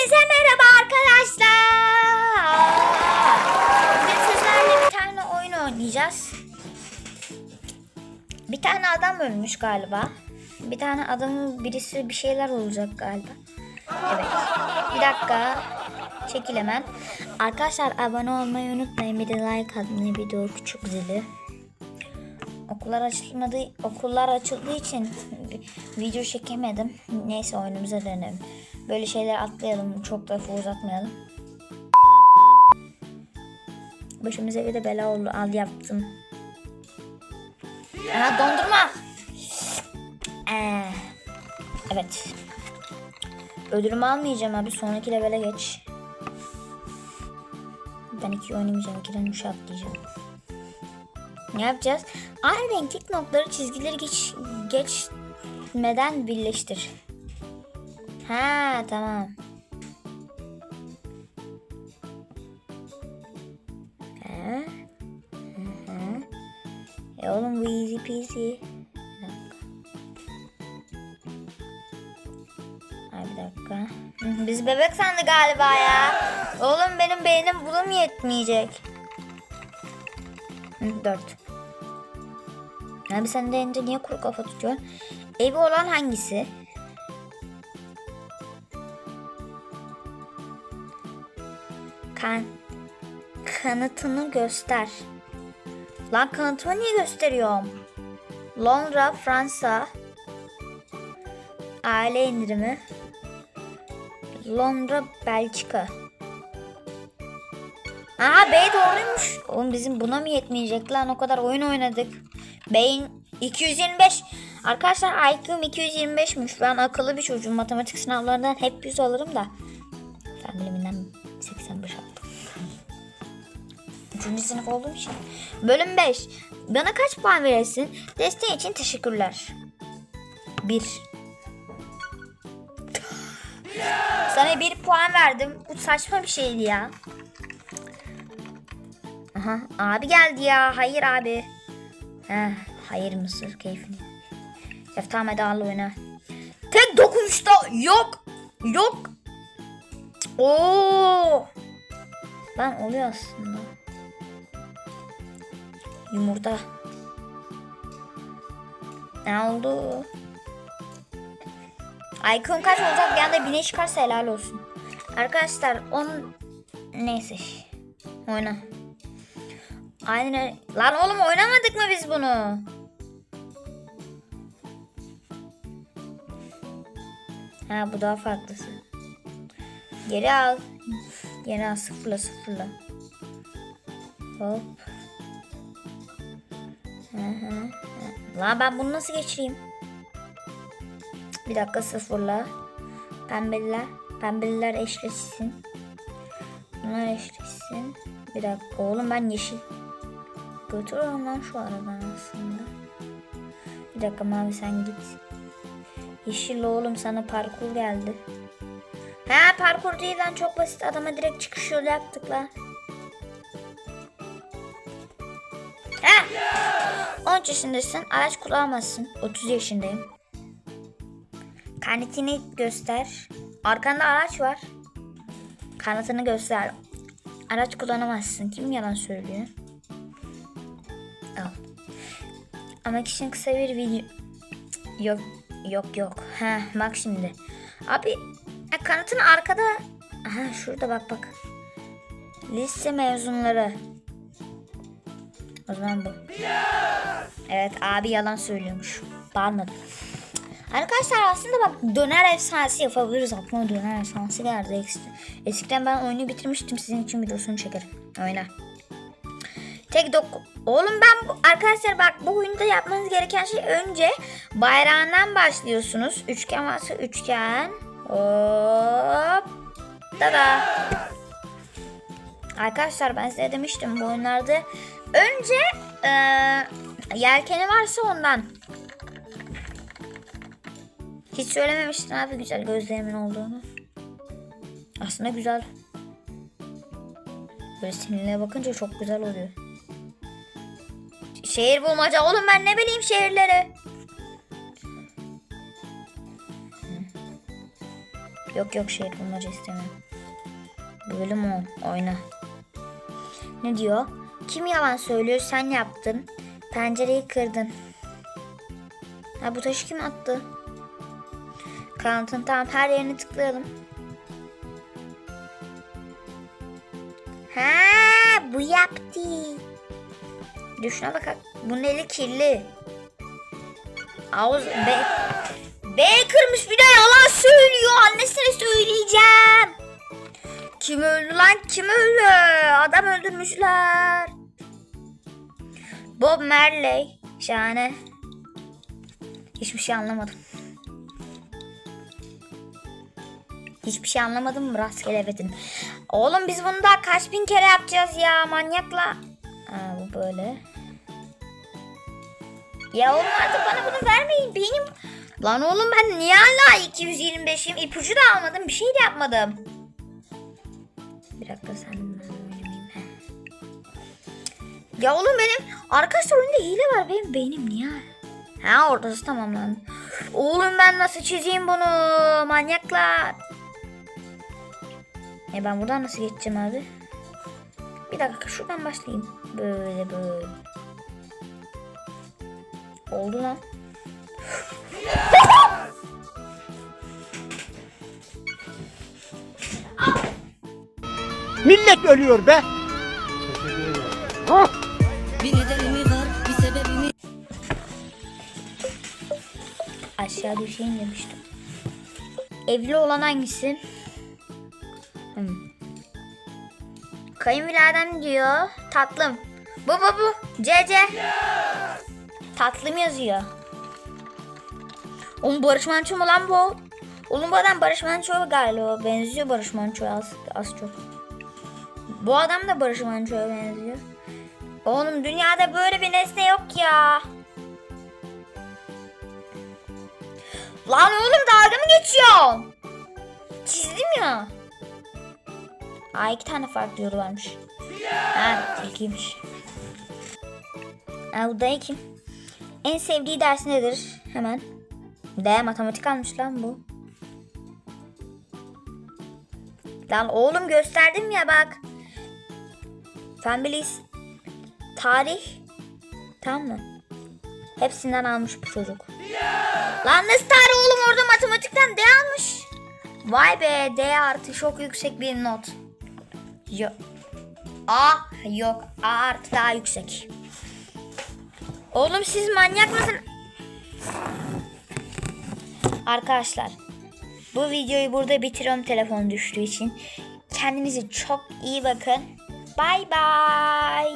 Hepinize merhaba arkadaşlar. Bugün sizlerle bir tane oyun oynayacağız. Bir tane adam ölmüş galiba. Bir tane adamın birisi bir şeyler olacak galiba. Evet. Bir dakika. Çekil hemen. Arkadaşlar abone olmayı unutmayın. Bir de like atmayı, bir de o küçük zili. Okullar açılmadı, okullar açıldığı için video çekemedim. Neyse oyunumuza dönelim. Böyle şeyler atlayalım, çok da uzatmayalım. Başımıza bir de bela oldu, al yaptım. Aha dondurma. Ee, evet. Ödülümü almayacağım abi, sonraki levele geç. Ben iki oynamayacağım, ikiden üçe atlayacağım. Ne yapacağız? Aynı renklik noktaları çizgileri geç, geçmeden birleştir. Ha tamam. Ha? Hı hı. E oğlum bu easy peasy. Ay bir Biz bebek sandı galiba ya. Oğlum benim beynim buna mı yetmeyecek? Dört. Abi sen de önce niye kuru kafa tutuyorsun? Evi olan hangisi? Kan kanıtını göster. Lan kanıtımı niye gösteriyorum? Londra, Fransa. Aile indirimi. Londra, Belçika. Aha B doğruymuş. Oğlum bizim buna mı yetmeyecek lan o kadar oyun oynadık. Beyin 225. Arkadaşlar IQ'm 225'miş. Ben akıllı bir çocuğum. Matematik sınavlarından hep 100 alırım da. Biliminden 85 aldım. Üçüncü sınıf olduğum için. Bölüm 5. Bana kaç puan verirsin? Desteğin için teşekkürler. 1. Sana 1 puan verdim. Bu saçma bir şeydi ya. Aha abi geldi ya. Hayır abi. Heh, hayır mısır keyfini. Hadi al oyna. Tek dokunuşta yok. Yok. Oo. Lan oluyor aslında. Yumurta. Ne oldu? Icon kaç olacak? Bir anda bine çıkarsa helal olsun. Arkadaşlar on neyse. Oyna. Aynen. Lan oğlum oynamadık mı biz bunu? Ha bu daha farklısı. Geri al. Geri al sıfırla sıfırla. Hop. Hı hı. Lan ben bunu nasıl geçireyim? Bir dakika sıfırla. Pembeliler. Pembeliler eşleşsin. Bunlar eşleşsin. Bir dakika oğlum ben yeşil. Götürüyorum lan şu aradan aslında. Bir dakika mavi sen git. Yeşil oğlum sana parkur geldi. Ha parkur değil lan çok basit. Adama direkt çıkış yolu yaptık lan. Ha! 13 yaşındasın. Araç kullanamazsın. 30 yaşındayım. Kanıtını göster. Arkanda araç var. Kanıtını göster. Araç kullanamazsın. Kim yalan söylüyor? Al. Ama kişinin kısa bir video... Yok yok yok. Ha bak şimdi. Abi e, kanıtın arkada. Aha şurada bak bak. Lise mezunları. O zaman bu. Evet abi yalan söylüyormuş. Bağırmadım. Arkadaşlar aslında bak döner efsanesi yapabiliriz. Aklıma döner efsanesi geldi. Eskiden, eskiden ben oyunu bitirmiştim. Sizin için videosunu çekerim. Oyna. Tek dok... Oğlum ben bu... Arkadaşlar bak bu oyunda yapmanız gereken şey önce bayrağından başlıyorsunuz. Üçgen varsa üçgen. Hop. Tada. Arkadaşlar ben size demiştim bu oyunlarda önce eee, yelkeni varsa ondan. Hiç söylememiştin abi güzel gözlerimin olduğunu. Aslında güzel. Böyle seninle bakınca çok güzel oluyor. Şehir bulmaca. Oğlum ben ne bileyim şehirleri. Yok yok şehir bulmaca istemiyorum. Bölüm 10 oyna. Ne diyor? Kim yalan söylüyor sen yaptın. Pencereyi kırdın. Ha bu taşı kim attı? Kanıtın tam her yerini tıklayalım. Ha bu yaptı. Düşüne bak. Bunun eli kirli. Ağız be B kırmış bir de yalan söylüyor. Annesine söyleyeceğim. Kim öldü lan? Kim öldü? Adam öldürmüşler. Bob Marley. Şahane. Hiçbir şey anlamadım. Hiçbir şey anlamadım rastgele evetin. Oğlum biz bunu daha kaç bin kere yapacağız ya manyakla. Aa, bu böyle. Ya oğlum artık bana bunu vermeyin. Benim... Lan oğlum ben niye hala 225'im? İpucu da almadım. Bir şey de yapmadım. Bir dakika sen. Ya oğlum benim arkadaşlar oyunda hile var. Benim beynim niye? Ha ortası tamamlandı. Oğlum ben nasıl çizeyim bunu? Manyaklar. E ben buradan nasıl geçeceğim abi? Bir dakika şuradan başlayayım. Böyle böyle. Oldu lan. Millet ölüyor be. Bir bir sebebi mi? Aşağı düşeyim demiştim. Evli olan hangisi? Hmm. Kayınvalidem diyor. Tatlım. Bu bu bu. CC. Tatlım yazıyor. Oğlum Barış Manço mu lan bu? Oğlum bu adam Barış Manço'ya galiba. Benziyor Barış Manço'ya az, az çok. Bu adam da Barış Manço'ya benziyor. Oğlum dünyada böyle bir nesne yok ya. Lan oğlum dalga mı geçiyorsun? Çizdim ya. Aa iki tane farklı yolu varmış. Ha tilkiymiş. Aa bu dayı kim? En sevdiği ders nedir? Hemen. D matematik almış lan bu. Lan oğlum gösterdim ya bak. Fen bilis. Tarih. Tamam mı? Hepsinden almış bu çocuk. Lan nasıl tarih oğlum orada matematikten D almış. Vay be D artı çok yüksek bir not. Yok. A yok. A artı daha yüksek. Oğlum siz manyak mısın? Arkadaşlar bu videoyu burada bitiriyorum telefon düştüğü için. Kendinize çok iyi bakın. Bay bay.